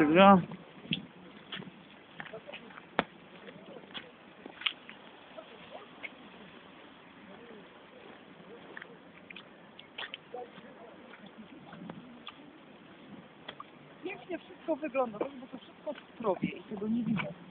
Sylwia? Pięknie wszystko wygląda, bo to wszystko w zdrowie i tego nie widać.